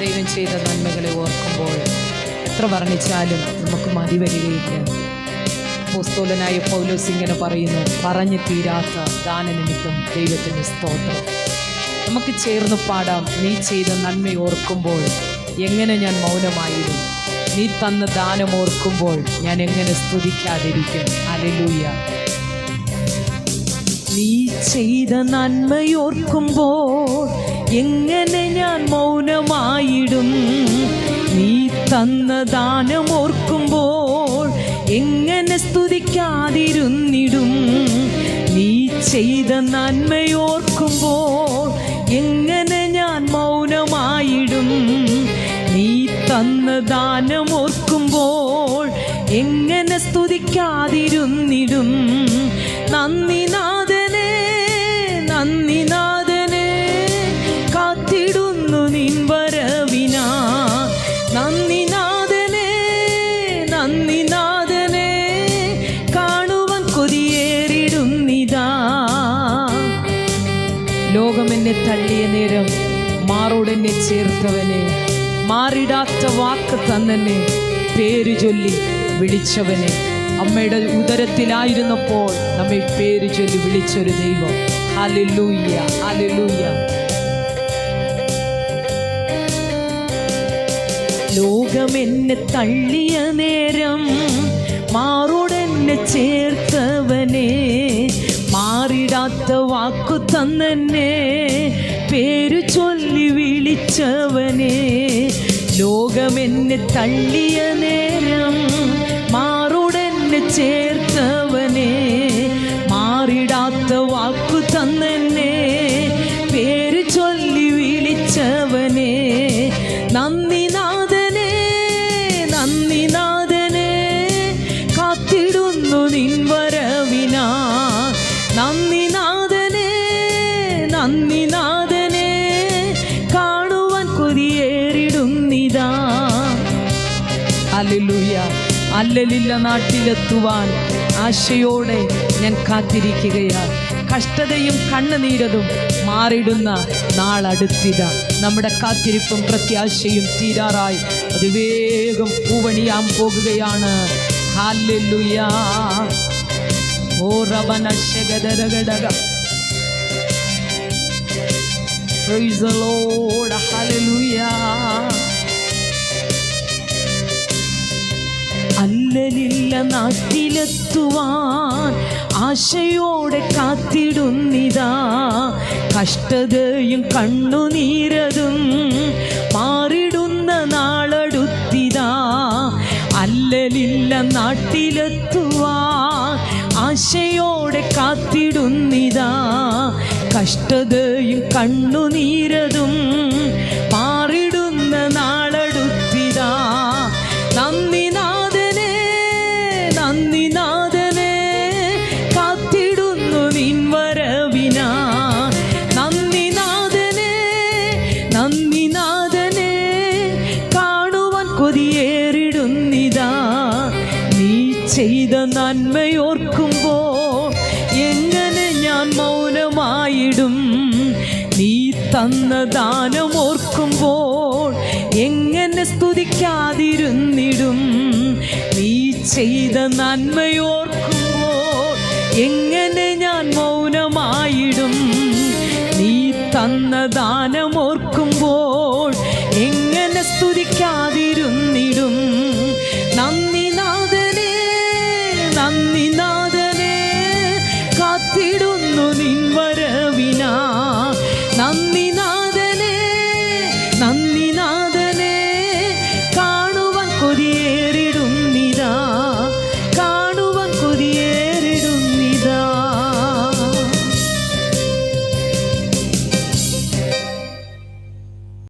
ദൈവം ചെയ്ത നന്മകളെ ഓർക്കുമ്പോൾ എത്ര വർണിച്ചാലും നമുക്ക് മതി വരികയില്ല. പോസ്തോലനായ പൗലോസ് ഇങ്ങനെ പറയുന്നു പറഞ്ഞു തീരാത്ത ദാനനിമിത്തം ദൈവത്തിന്റെ സ്തോത്രം. നമുക്ക് ചേർന്ന് പാടാം നീ ചെയ്ത നന്മ ഓർക്കുമ്പോൾ എങ്ങനെ ഞാൻ മൗനമായിരുന്നു. നീ തന്ന ദാനം ഓർക്കുമ്പോൾ ഞാൻ എങ്ങനെ സ്തുതിക്കാതിരിക്കും. അലലൂയ നീ ചെയ്ത നന്മയോർക്കുമ്പോൾ എങ്ങനെ ഞാൻ മൗനമായിടും? നീ തന്ന ദാനം ഓർക്കുമ്പോൾ എങ്ങനെ സ്തുതിക്കാതിരുന്നിടും? നീ ചെയ്ത നന്മയോർക്കുമ്പോൾ എങ്ങനെ ഞാൻ മൗനമായിടും? നീ തന്ന ദാനം ഓർക്കുമ്പോൾ ലോകമെന്നെ തള്ളിയ നേരം മാറോടെന്നെ ചേർത്തവനെ. മാറിടാത്ത വാക്ക് തന്നെ പേര് ചൊല്ലി വിളിച്ചവനെ. അമ്മയുടെ ഉദരത്തിലായിരുന്നപ്പോൾ നമ്മെ പേര് ചൊല്ലി വിളിച്ചൊരു ദൈവം. ഹല്ലേലൂയ ഹല്ലേലൂയ ലോകമെന്നെ തള്ളിയ നേരം മാറോടെന്നെ ചേർത്തവനെ. മാറിടാത്ത വാക്കു തന്നെ പേരു ചൊല്ലി വിളിച്ചവനെ. ലോകമെന്നെ തള്ളിയ നേരം മാറുടെന്നെ ചേർത്തവനെ. മാറിടാത്ത വാക്കു തന്നെ പേര് ചൊല്ലി വിളിച്ചവനെ. നന്ദി നാഥനെ നന്ദി നാഥനെ കാത്തിടുന്നു നിൻ അല്ലുയ അല്ലലില്ല നാട്ടിലെത്തുവാൻ ആശയോടെ ഞാൻ കാത്തിരിക്കുകയാണ് കഷ്ടതയും കണ്ണുനീരതും മാറിടുന്ന നാളടുത്തിത. നമ്മുടെ കാത്തിരിപ്പും പ്രത്യാശയും തീരാറായി. അത് വേഗം പൂവണിയാൻ പോകുകയാണ്. ഓ Praise the Lord. Hallelujah. അല്ലലില്ല നാട്ടിലെത്തുവാൻ. ആശയോടെ കാത്തിടുന്നിതാ. കഷ്ടതയും കണ്ണുനീരതും മാറിടുന്ന നാളടുത്തിതാ. അല്ലലില്ല നാട്ടിലെത്തുവാൻ. ആശയോടെ കാത്തിടുന്നിതാ. കഷ്ടതയും കണ്ണുനീരതും നന്മയോർക്കുമ്പോ എങ്ങനെ ഞാൻ മൗനമായിടും? നീ തന്ന ദാനം ഓർക്കുമ്പോൾ എങ്ങനെ സ്തുതിക്കാതിരുന്നിടും? നീ ചെയ്ത നന്മയോർക്കുമ്പോൾ എങ്ങനെ ഞാൻ മൗനമായിടും